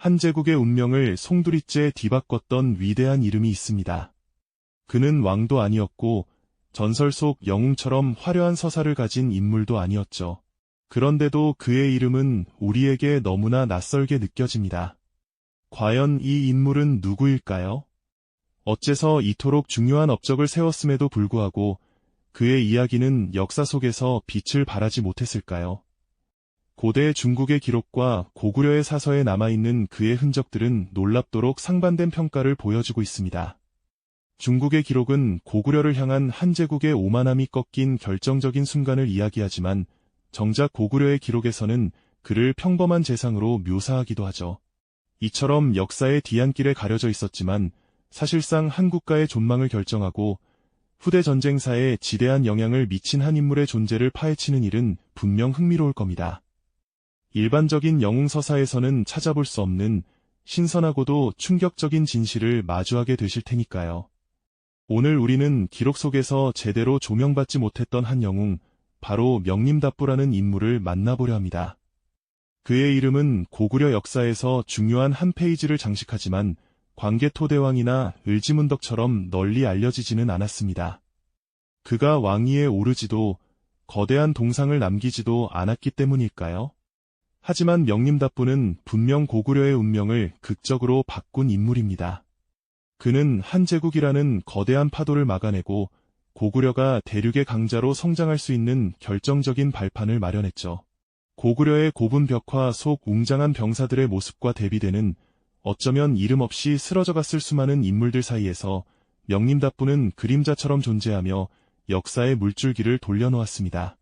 한 제국의 운명을 송두리째 뒤바꿨던 위대한 이름이 있습니다. 그는 왕도 아니었고 전설 속 영웅처럼 화려한 서사를 가진 인물도 아니었죠. 그런데도 그의 이름은 우리에게 너무나 낯설게 느껴집니다. 과연 이 인물은 누구일까요? 어째서 이토록 중요한 업적을 세웠음에도 불구하고 그의 이야기는 역사 속에서 빛을 발하지 못했을까요? 고대 중국의 기록과 고구려의 사서에 남아있는 그의 흔적들은 놀랍도록 상반된 평가를 보여주고 있습니다. 중국의 기록은 고구려를 향한 한 제국의 오만함이 꺾인 결정적인 순간을 이야기하지만 정작 고구려의 기록에서는 그를 평범한 재상으로 묘사하기도 하죠. 이처럼 역사의 뒤안길에 가려져 있었지만 사실상 한 국가의 존망을 결정하고 후대 전쟁사에 지대한 영향을 미친 한 인물의 존재를 파헤치는 일은 분명 흥미로울 겁니다. 일반적인 영웅서사에서는 찾아볼 수 없는 신선하고도 충격적인 진실을 마주하게 되실 테니까요. 오늘 우리는 기록 속에서 제대로 조명받지 못했던 한 영웅, 바로 명림답부라는 인물을 만나보려 합니다. 그의 이름은 고구려 역사에서 중요한 한 페이지를 장식하지만 광개토대왕이나 을지문덕처럼 널리 알려지지는 않았습니다. 그가 왕위에 오르지도 거대한 동상을 남기지도 않았기 때문일까요? 하지만 명림답부는 분명 고구려의 운명을 극적으로 바꾼 인물입니다. 그는 한제국이라는 거대한 파도를 막아내고 고구려가 대륙의 강자로 성장할 수 있는 결정적인 발판을 마련했죠. 고구려의 고분 벽화 속 웅장한 병사들의 모습과 대비되는 어쩌면 이름 없이 쓰러져 갔을 수많은 인물들 사이에서 명림답부는 그림자처럼 존재하며 역사의 물줄기를 돌려놓았습니다.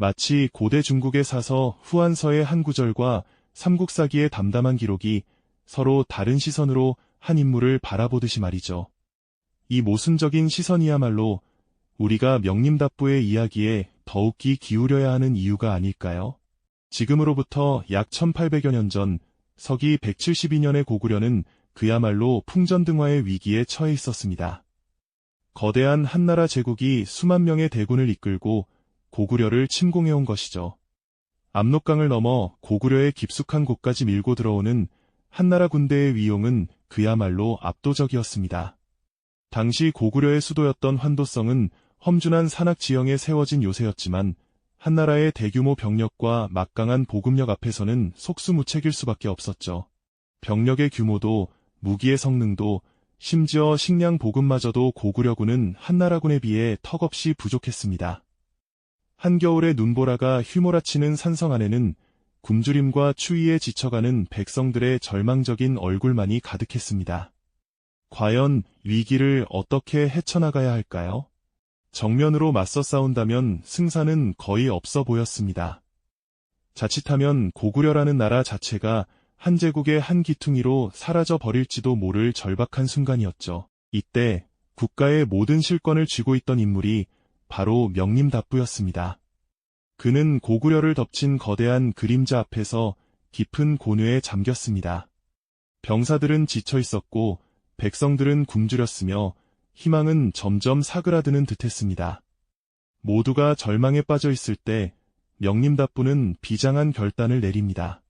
마치 고대 중국의 사서 후한서의 한 구절과 삼국사기의 담담한 기록이 서로 다른 시선으로 한 인물을 바라보듯이 말이죠. 이 모순적인 시선이야말로 우리가 명림답부의 이야기에 더욱이 기울여야 하는 이유가 아닐까요? 지금으로부터 약 1800여 년 전 서기 172년의 고구려는 그야말로 풍전등화의 위기에 처해 있었습니다. 거대한 한나라 제국이 수만 명의 대군을 이끌고 고구려를 침공해온 것이죠. 압록강을 넘어 고구려의 깊숙한 곳까지 밀고 들어오는 한나라 군대의 위용은 그야말로 압도적이었습니다. 당시 고구려의 수도였던 환도성은 험준한 산악 지형에 세워진 요새였지만 한나라의 대규모 병력과 막강한 보급력 앞에서는 속수무책일 수밖에 없었죠. 병력의 규모도 무기의 성능도 심지어 식량 보급마저도 고구려군은 한나라군에 비해 턱없이 부족했습니다. 한겨울의 눈보라가 휘몰아치는 산성 안에는 굶주림과 추위에 지쳐가는 백성들의 절망적인 얼굴만이 가득했습니다. 과연 위기를 어떻게 헤쳐나가야 할까요? 정면으로 맞서 싸운다면 승산은 거의 없어 보였습니다. 자칫하면 고구려라는 나라 자체가 한 제국의 한 기퉁이로 사라져 버릴지도 모를 절박한 순간이었죠. 이때 국가의 모든 실권을 쥐고 있던 인물이 바로 명림답부였습니다. 그는 고구려를 덮친 거대한 그림자 앞에서 깊은 고뇌에 잠겼습니다. 병사들은 지쳐 있었고 백성들은 굶주렸으며 희망은 점점 사그라드는 듯했습니다. 모두가 절망에 빠져 있을 때 명림답부는 비장한 결단을 내립니다.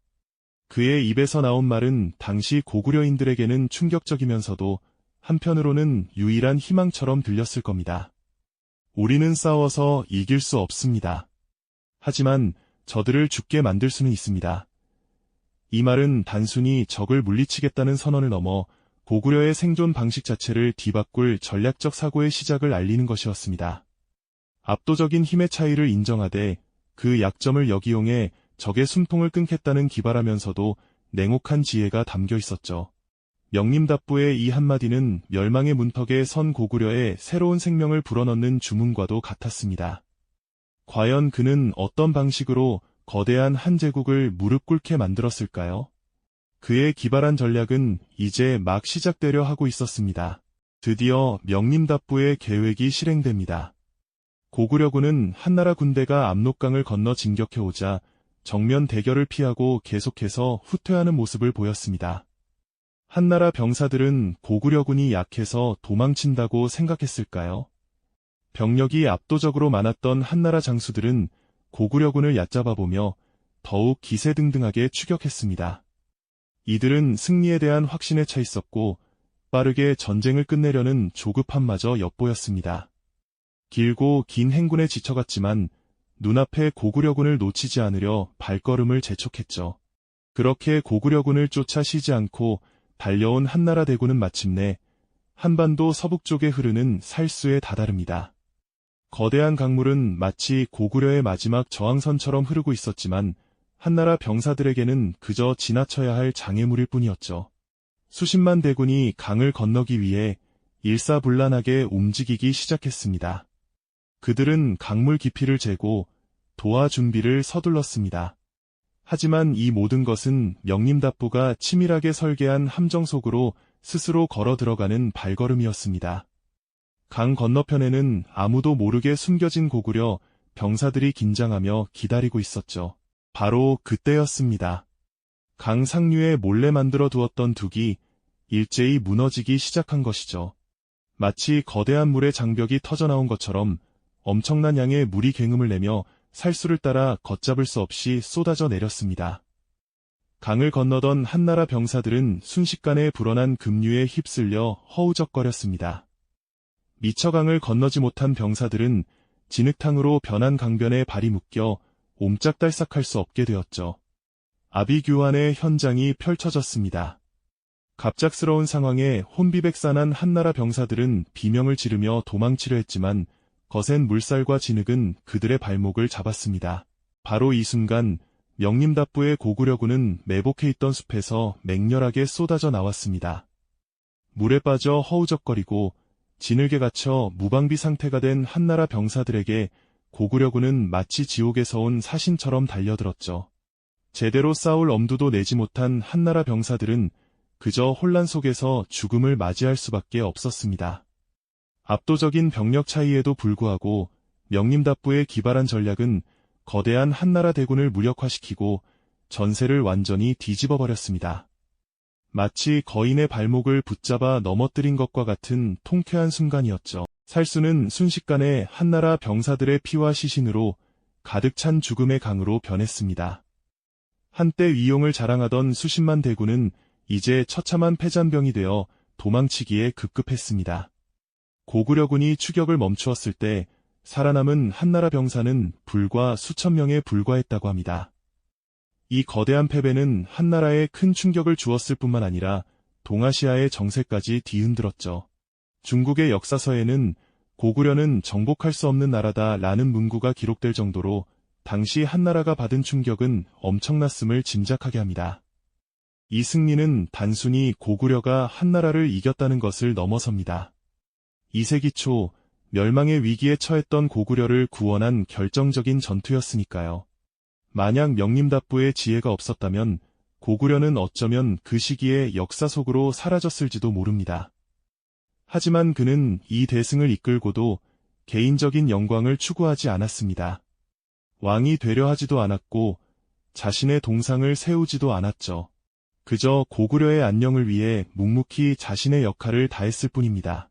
그의 입에서 나온 말은 당시 고구려인들에게는 충격적이면서도 한편으로는 유일한 희망처럼 들렸을 겁니다. 우리는 싸워서 이길 수 없습니다. 하지만 저들을 죽게 만들 수는 있습니다. 이 말은 단순히 적을 물리치겠다는 선언을 넘어 고구려의 생존 방식 자체를 뒤바꿀 전략적 사고의 시작을 알리는 것이었습니다. 압도적인 힘의 차이를 인정하되 그 약점을 역이용해 적의 숨통을 끊겠다는 기발하면서도 냉혹한 지혜가 담겨 있었죠. 명림답부의 이 한마디는 멸망의 문턱에 선 고구려의 새로운 생명을 불어넣는 주문과도 같았습니다. 과연 그는 어떤 방식으로 거대한 한 제국을 무릎 꿇게 만들었을까요? 그의 기발한 전략은 이제 막 시작되려 하고 있었습니다. 드디어 명림답부의 계획이 실행됩니다. 고구려군은 한나라 군대가 압록강을 건너 진격해오자 정면 대결을 피하고 계속해서 후퇴하는 모습을 보였습니다. 한나라 병사들은 고구려군이 약해서 도망친다고 생각했을까요? 병력이 압도적으로 많았던 한나라 장수들은 고구려군을 얕잡아보며 더욱 기세등등하게 추격했습니다. 이들은 승리에 대한 확신에 차 있었고 빠르게 전쟁을 끝내려는 조급함마저 엿보였습니다. 길고 긴 행군에 지쳐갔지만 눈앞에 고구려군을 놓치지 않으려 발걸음을 재촉했죠. 그렇게 고구려군을 쫓아 쉬지 않고 달려온 한나라 대군은 마침내 한반도 서북쪽에 흐르는 살수에 다다릅니다. 거대한 강물은 마치 고구려의 마지막 저항선처럼 흐르고 있었지만 한나라 병사들에게는 그저 지나쳐야 할 장애물일 뿐이었죠. 수십만 대군이 강을 건너기 위해 일사불란하게 움직이기 시작했습니다. 그들은 강물 깊이를 재고 도하 준비를 서둘렀습니다. 하지만 이 모든 것은 명림답부가 치밀하게 설계한 함정 속으로 스스로 걸어 들어가는 발걸음이었습니다. 강 건너편에는 아무도 모르게 숨겨진 고구려 병사들이 긴장하며 기다리고 있었죠. 바로 그때였습니다. 강 상류에 몰래 만들어 두었던 둑이 일제히 무너지기 시작한 것이죠. 마치 거대한 물의 장벽이 터져나온 것처럼 엄청난 양의 물이 굉음을 내며 살수를 따라 걷잡을 수 없이 쏟아져 내렸습니다. 강을 건너던 한나라 병사들은 순식간에 불어난 급류에 휩쓸려 허우적거렸습니다. 미처 강을 건너지 못한 병사들은 진흙탕으로 변한 강변에 발이 묶여 옴짝달싹할 수 없게 되었죠. 아비규환의 현장이 펼쳐졌습니다. 갑작스러운 상황에 혼비백산한 한나라 병사들은 비명을 지르며 도망치려 했지만 거센 물살과 진흙은 그들의 발목을 잡았습니다. 바로 이 순간 명림답부의 고구려군은 매복해 있던 숲에서 맹렬하게 쏟아져 나왔습니다. 물에 빠져 허우적거리고 진흙에 갇혀 무방비 상태가 된 한나라 병사들에게 고구려군은 마치 지옥에서 온 사신처럼 달려들었죠. 제대로 싸울 엄두도 내지 못한 한나라 병사들은 그저 혼란 속에서 죽음을 맞이할 수밖에 없었습니다. 압도적인 병력 차이에도 불구하고 명림답부의 기발한 전략은 거대한 한나라 대군을 무력화시키고 전세를 완전히 뒤집어 버렸습니다. 마치 거인의 발목을 붙잡아 넘어뜨린 것과 같은 통쾌한 순간이었죠. 살수는 순식간에 한나라 병사들의 피와 시신으로 가득 찬 죽음의 강으로 변했습니다. 한때 위용을 자랑하던 수십만 대군은 이제 처참한 패잔병이 되어 도망치기에 급급했습니다. 고구려군이 추격을 멈추었을 때 살아남은 한나라 병사는 불과 수천 명에 불과했다고 합니다. 이 거대한 패배는 한나라에 큰 충격을 주었을 뿐만 아니라 동아시아의 정세까지 뒤흔들었죠. 중국의 역사서에는 고구려는 정복할 수 없는 나라다 라는 문구가 기록될 정도로 당시 한나라가 받은 충격은 엄청났음을 짐작하게 합니다. 이 승리는 단순히 고구려가 한나라를 이겼다는 것을 넘어섭니다. 2세기 초 멸망의 위기에 처했던 고구려를 구원한 결정적인 전투였으니까요. 만약 명림답부의 지혜가 없었다면 고구려는 어쩌면 그 시기에 역사 속으로 사라졌을지도 모릅니다. 하지만 그는 이 대승을 이끌고도 개인적인 영광을 추구하지 않았습니다. 왕이 되려 하지도 않았고 자신의 동상을 세우지도 않았죠. 그저 고구려의 안녕을 위해 묵묵히 자신의 역할을 다했을 뿐입니다.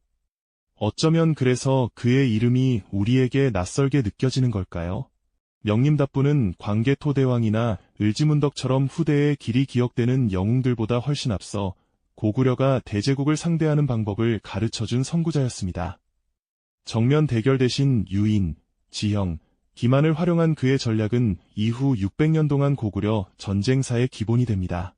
어쩌면 그래서 그의 이름이 우리에게 낯설게 느껴지는 걸까요? 명림답부는 광개토대왕이나 을지문덕처럼 후대에 길이 기억되는 영웅들보다 훨씬 앞서 고구려가 대제국을 상대하는 방법을 가르쳐준 선구자였습니다. 정면 대결 대신 유인, 지형, 기만을 활용한 그의 전략은 이후 600년 동안 고구려 전쟁사의 기본이 됩니다.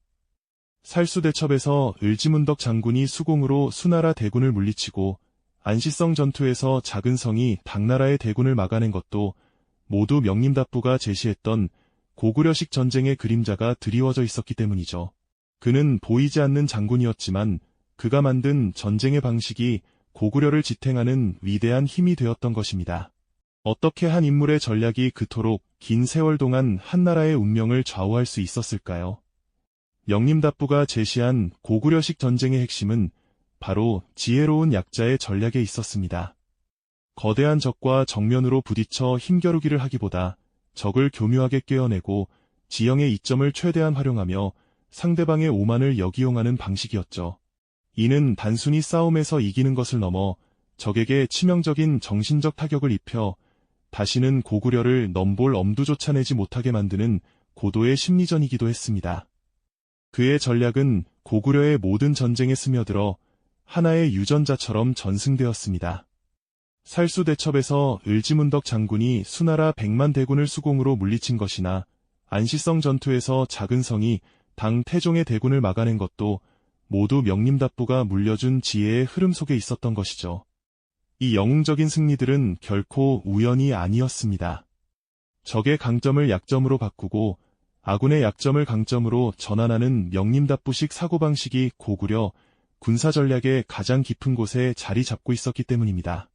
살수대첩에서 을지문덕 장군이 수공으로 수나라 대군을 물리치고 안시성 전투에서 작은 성이 당나라의 대군을 막아낸 것도 모두 명림답부가 제시했던 고구려식 전쟁의 그림자가 드리워져 있었기 때문이죠. 그는 보이지 않는 장군이었지만 그가 만든 전쟁의 방식이 고구려를 지탱하는 위대한 힘이 되었던 것입니다. 어떻게 한 인물의 전략이 그토록 긴 세월 동안 한 나라의 운명을 좌우할 수 있었을까요? 영림답부가 제시한 고구려식 전쟁의 핵심은 바로 지혜로운 약자의 전략에 있었습니다. 거대한 적과 정면으로 부딪혀 힘겨루기를 하기보다 적을 교묘하게 꿰어내고 지형의 이점을 최대한 활용하며 상대방의 오만을 역이용하는 방식이었죠. 이는 단순히 싸움에서 이기는 것을 넘어 적에게 치명적인 정신적 타격을 입혀 다시는 고구려를 넘볼 엄두조차 내지 못하게 만드는 고도의 심리전이기도 했습니다. 그의 전략은 고구려의 모든 전쟁에 스며들어 하나의 유전자처럼 전승되었습니다. 살수대첩에서 을지문덕 장군이 수나라 백만 대군을 수공으로 물리친 것이나 안시성 전투에서 작은 성이 당 태종의 대군을 막아낸 것도 모두 명림답부가 물려준 지혜의 흐름 속에 있었던 것이죠. 이 영웅적인 승리들은 결코 우연이 아니었습니다. 적의 강점을 약점으로 바꾸고 아군의 약점을 강점으로 전환하는 명림답부식 사고방식이 고구려 군사 전략의 가장 깊은 곳에 자리 잡고 있었기 때문입니다.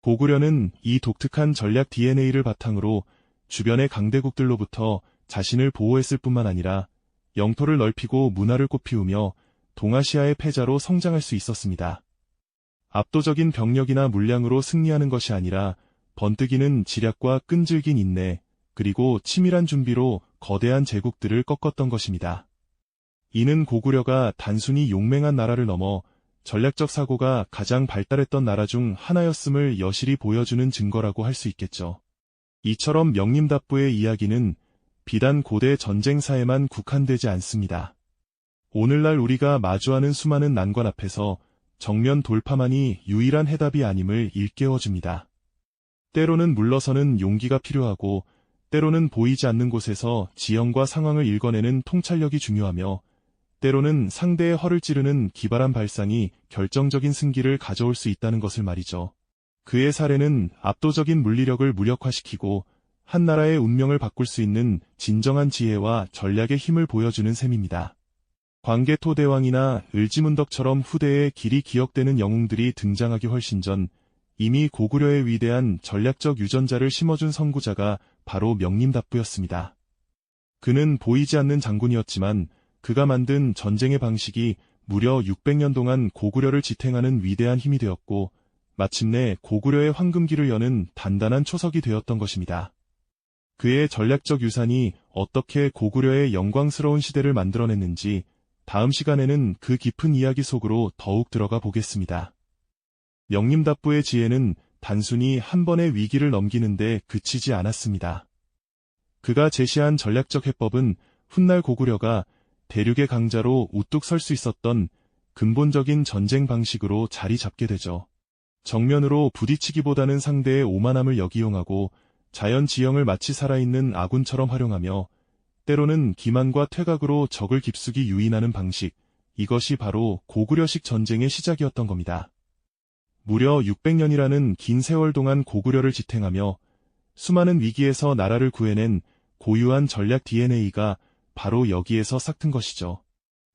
고구려는 이 독특한 전략 DNA를 바탕으로 주변의 강대국들로부터 자신을 보호했을 뿐만 아니라 영토를 넓히고 문화를 꽃피우며 동아시아의 패자로 성장할 수 있었습니다. 압도적인 병력이나 물량으로 승리하는 것이 아니라 번뜩이는 지략과 끈질긴 인내, 그리고 치밀한 준비로 거대한 제국들을 꺾었던 것입니다. 이는 고구려가 단순히 용맹한 나라를 넘어 전략적 사고가 가장 발달했던 나라 중 하나였음을 여실히 보여주는 증거라고 할 수 있겠죠. 이처럼 명림답부의 이야기는 비단 고대 전쟁사에만 국한되지 않습니다. 오늘날 우리가 마주하는 수많은 난관 앞에서 정면 돌파만이 유일한 해답이 아님을 일깨워줍니다. 때로는 물러서는 용기가 필요하고 때로는 보이지 않는 곳에서 지형과 상황을 읽어내는 통찰력이 중요하며 때로는 상대의 허를 찌르는 기발한 발상이 결정적인 승기를 가져올 수 있다는 것을 말이죠. 그의 사례는 압도적인 물리력을 무력화시키고 한 나라의 운명을 바꿀 수 있는 진정한 지혜와 전략의 힘을 보여주는 셈입니다. 광개토 대왕이나 을지문덕처럼 후대에 길이 기억되는 영웅들이 등장하기 훨씬 전 이미 고구려의 위대한 전략적 유전자를 심어준 선구자가 바로 명림답부였습니다. 그는 보이지 않는 장군이었지만 그가 만든 전쟁의 방식이 무려 600년 동안 고구려를 지탱하는 위대한 힘이 되었고 마침내 고구려의 황금기를 여는 단단한 초석이 되었던 것입니다. 그의 전략적 유산이 어떻게 고구려의 영광스러운 시대를 만들어냈는지 다음 시간에는 그 깊은 이야기 속으로 더욱 들어가 보겠습니다. 명림답부의 지혜는 단순히 한 번의 위기를 넘기는데 그치지 않았습니다. 그가 제시한 전략적 해법은 훗날 고구려가 대륙의 강자로 우뚝 설 수 있었던 근본적인 전쟁 방식으로 자리 잡게 되죠. 정면으로 부딪히기보다는 상대의 오만함을 역이용하고 자연 지형을 마치 살아있는 아군처럼 활용하며 때로는 기만과 퇴각으로 적을 깊숙이 유인하는 방식, 이것이 바로 고구려식 전쟁의 시작이었던 겁니다. 무려 600년이라는 긴 세월 동안 고구려를 지탱하며 수많은 위기에서 나라를 구해낸 고유한 전략 DNA가 바로 여기에서 삭튼 것이죠.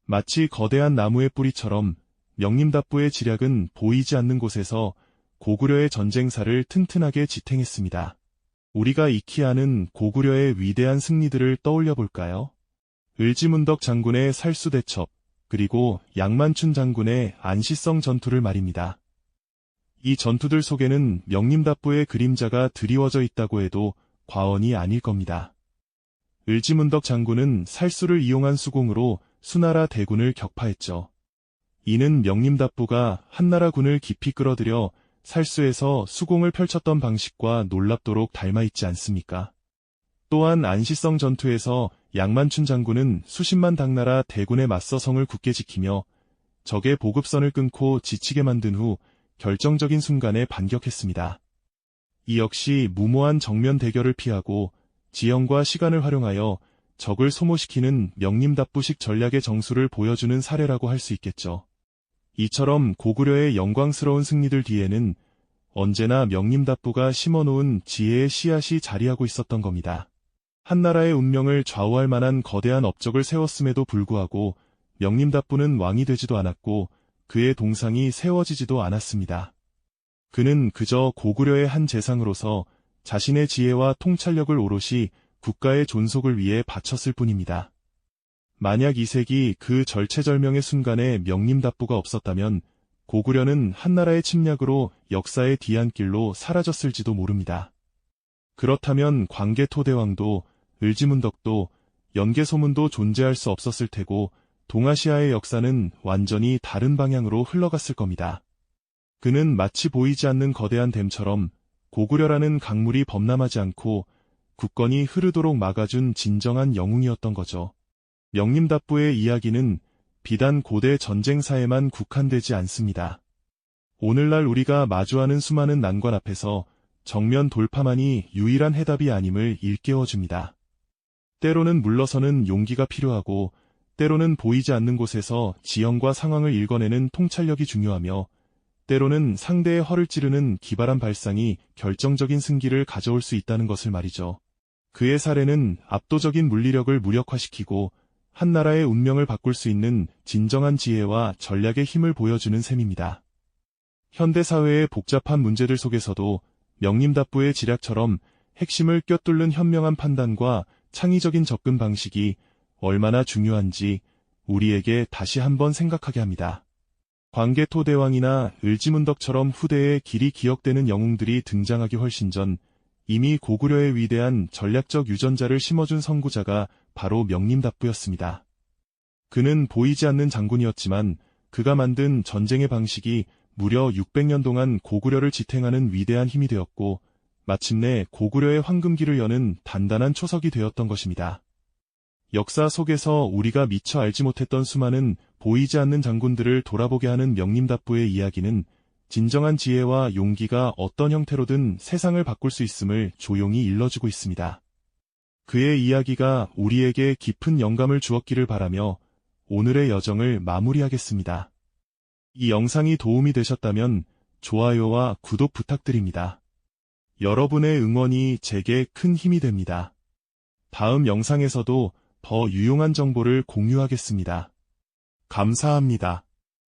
마치 거대한 나무의 뿌리처럼 명림답부의 지략은 보이지 않는 곳에서 고구려의 전쟁사를 튼튼하게 지탱했습니다. 우리가 익히 아는 고구려의 위대한 승리들을 떠올려 볼까요? 을지문덕 장군의 살수대첩, 그리고 양만춘 장군의 안시성 전투를 말입니다. 이 전투들 속에는 명림답부의 그림자가 드리워져 있다고 해도 과언이 아닐 겁니다. 을지문덕 장군은 살수를 이용한 수공으로 수나라 대군을 격파했죠. 이는 명림답부가 한나라군을 깊이 끌어들여 살수에서 수공을 펼쳤던 방식과 놀랍도록 닮아있지 않습니까? 또한 안시성 전투에서 양만춘 장군은 수십만 당나라 대군에 맞서 성을 굳게 지키며 적의 보급선을 끊고 지치게 만든 후 결정적인 순간에 반격했습니다. 이 역시 무모한 정면 대결을 피하고 지형과 시간을 활용하여 적을 소모시키는 명림답부식 전략의 정수를 보여주는 사례라고 할 수 있겠죠. 이처럼 고구려의 영광스러운 승리들 뒤에는 언제나 명림답부가 심어놓은 지혜의 씨앗이 자리하고 있었던 겁니다. 한나라의 운명을 좌우할 만한 거대한 업적을 세웠음에도 불구하고 명림답부는 왕이 되지도 않았고 그의 동상이 세워지지도 않았습니다. 그는 그저 고구려의 한 재상으로서 자신의 지혜와 통찰력을 오롯이 국가의 존속을 위해 바쳤을 뿐입니다. 만약 이색이 그 절체절명의 순간에 명림답부가 없었다면 고구려는 한나라의 침략으로 역사의 뒤안길로 사라졌을지도 모릅니다. 그렇다면 광개토대왕도 을지문덕도 연개소문도 존재할 수 없었을 테고 동아시아의 역사는 완전히 다른 방향으로 흘러갔을 겁니다. 그는 마치 보이지 않는 거대한 댐처럼 고구려라는 강물이 범람하지 않고 굳건히 흐르도록 막아준 진정한 영웅이었던 거죠. 명림답부의 이야기는 비단 고대 전쟁사에만 국한되지 않습니다. 오늘날 우리가 마주하는 수많은 난관 앞에서 정면 돌파만이 유일한 해답이 아님을 일깨워줍니다. 때로는 물러서는 용기가 필요하고 때로는 보이지 않는 곳에서 지형과 상황을 읽어내는 통찰력이 중요하며 때로는 상대의 허를 찌르는 기발한 발상이 결정적인 승기를 가져올 수 있다는 것을 말이죠. 그의 사례는 압도적인 물리력을 무력화시키고 한 나라의 운명을 바꿀 수 있는 진정한 지혜와 전략의 힘을 보여주는 셈입니다. 현대사회의 복잡한 문제들 속에서도 명림답부의 지략처럼 핵심을 꿰뚫는 현명한 판단과 창의적인 접근 방식이 얼마나 중요한지 우리에게 다시 한번 생각하게 합니다. 광개토 대왕이나 을지문덕처럼 후대에 길이 기억되는 영웅들이 등장하기 훨씬 전 이미 고구려의 위대한 전략적 유전자를 심어준 선구자가 바로 명림답부였습니다. 그는 보이지 않는 장군이었지만 그가 만든 전쟁의 방식이 무려 600년 동안 고구려를 지탱하는 위대한 힘이 되었고 마침내 고구려의 황금기를 여는 단단한 초석이 되었던 것입니다. 역사 속에서 우리가 미처 알지 못했던 수많은 보이지 않는 장군들을 돌아보게 하는 명림답부의 이야기는 진정한 지혜와 용기가 어떤 형태로든 세상을 바꿀 수 있음을 조용히 일러주고 있습니다. 그의 이야기가 우리에게 깊은 영감을 주었기를 바라며 오늘의 여정을 마무리하겠습니다. 이 영상이 도움이 되셨다면 좋아요와 구독 부탁드립니다. 여러분의 응원이 제게 큰 힘이 됩니다. 다음 영상에서도 더 유용한 정보를 공유하겠습니다. 감사합니다.